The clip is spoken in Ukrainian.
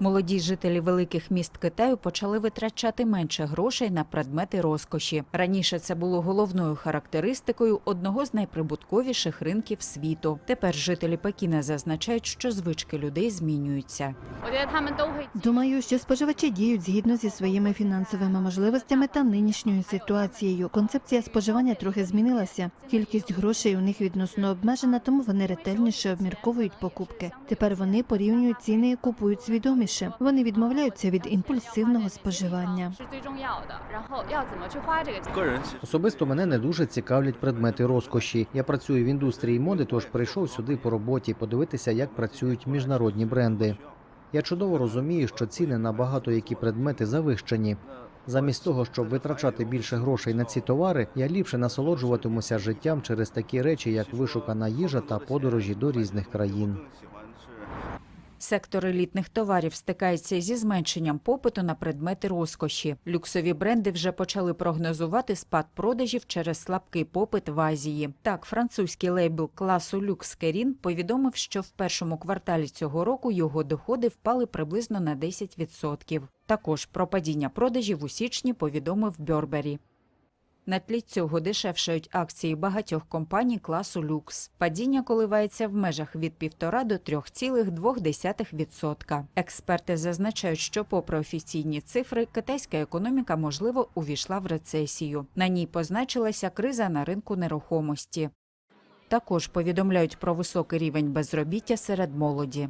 Молоді жителі великих міст Китаю почали витрачати менше грошей на предмети розкоші. Раніше це було головною характеристикою одного з найприбутковіших ринків світу. Тепер жителі Пекіна зазначають, що звички людей змінюються. Думаю, що споживачі діють згідно зі своїми фінансовими можливостями та нинішньою ситуацією. Концепція споживання трохи змінилася. Кількість грошей у них відносно обмежена, тому вони ретельніше обмірковують покупки. Тепер вони порівнюють ціни і купують свідомість важливіше, вони відмовляються від імпульсивного споживання. Особисто мене не дуже цікавлять предмети розкоші. Я працюю в індустрії моди, тож прийшов сюди по роботі подивитися, як працюють міжнародні бренди. Я чудово розумію, що ціни на багато які предмети завищені. Замість того, щоб витрачати більше грошей на ці товари, я ліпше насолоджуватимуся життям через такі речі, як вишукана їжа та подорожі до різних країн. Сектор елітних товарів стикається зі зменшенням попиту на предмети розкоші. Люксові бренди вже почали прогнозувати спад продажів через слабкий попит в Азії. Так, французький лейбл класу люкс Керін повідомив, що в першому кварталі цього року його доходи впали приблизно на 10%. Також про падіння продажів у січні повідомив Бьорбері. На тлі цього дешевшають акції багатьох компаній класу люкс. Падіння коливається в межах від 1,5 до 3,2%. Експерти зазначають, що, попри офіційні цифри, китайська економіка можливо увійшла в рецесію. На ній позначилася криза на ринку нерухомості. Також повідомляють про високий рівень безробіття серед молоді.